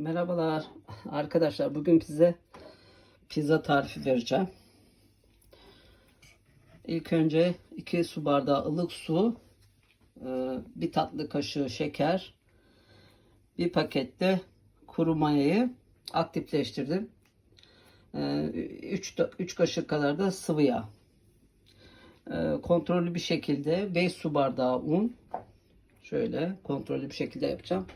Merhabalar arkadaşlar. Bugün size pizza tarifi vereceğim. İlk önce 2 su bardağı ılık su, e, bir tatlı kaşığı şeker, bir pakette kuru mayayı aktifleştirdim. 3 3 kaşık kadar da sıvı yağ. E, Kontrollü bir şekilde 5 su bardağı un. Şöyle kontrollü bir şekilde yapacağım.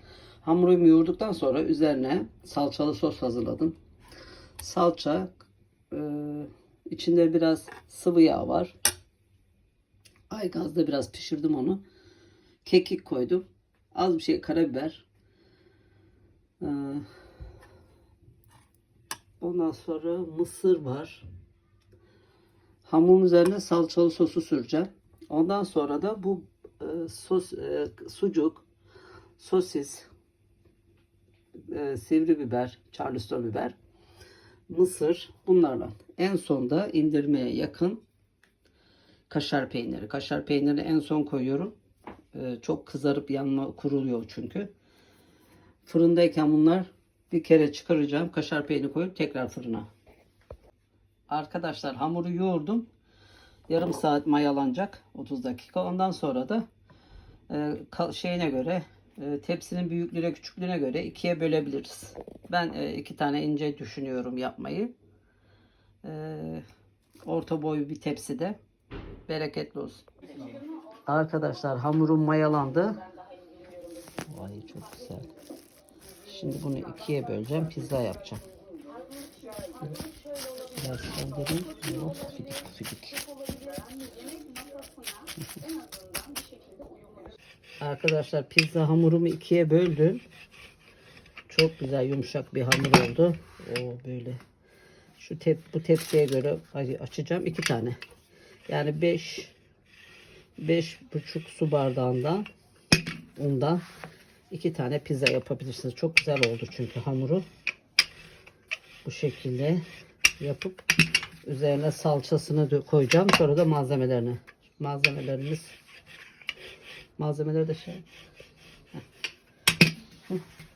Hamurumu yoğurduktan sonra üzerine salçalı sos hazırladım. Salça, e, içinde biraz sıvı yağ var. Aygazda biraz pişirdim onu. Kekik koydum. Az bir şey karabiber. E, ondan sonra mısır var. Hamurun üzerine salçalı sosu süreceğim. Ondan sonra da bu e, sos, e, sucuk, sosis, e, sivri biber, charleston biber, mısır bunlarla. En sonda indirmeye yakın kaşar peyniri. Kaşar peynirini en son koyuyorum. E, çok kızarıp yanma kuruluyor çünkü. Fırındayken bunlar bir kere çıkaracağım. Kaşar peyniri koyup tekrar fırına. Arkadaşlar hamuru yoğurdum. Yarım saat mayalanacak. 30 dakika. Ondan sonra da e, şeyine göre e, tepsinin büyüklüğüne küçüklüğüne göre ikiye bölebiliriz. Ben e, iki tane ince düşünüyorum yapmayı. E, orta boy bir tepside. Bereketli olsun. Arkadaşlar hamurum mayalandı. Vay çok güzel. Şimdi bunu ikiye böleceğim. Pizza yapacağım. Biraz kaldırayım. Fidik fidik. Arkadaşlar pizza hamurumu ikiye böldüm. Çok güzel yumuşak bir hamur oldu. O böyle. Şu tep bu tepsiye göre açacağım iki tane. Yani 5 beş buçuk su bardağından undan iki tane pizza yapabilirsiniz. Çok güzel oldu çünkü hamuru. Bu şekilde yapıp üzerine salçasını koyacağım. Sonra da malzemelerini. Malzemelerimiz Malzemeleri de şey.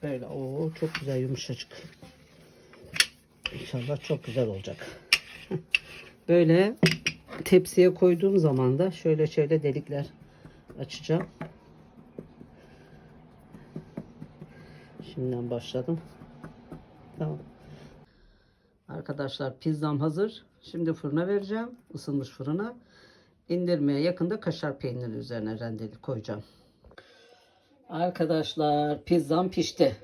Böyle. Oo çok güzel yumuşacık. İnşallah çok güzel olacak. Böyle tepsiye koyduğum zaman da şöyle şöyle delikler açacağım. Şimdiden başladım. Tamam. Arkadaşlar pizzam hazır. Şimdi fırına vereceğim. Isınmış fırına. İndirmeye yakında kaşar peyniri üzerine rendeli koyacağım. Arkadaşlar pizzam pişti.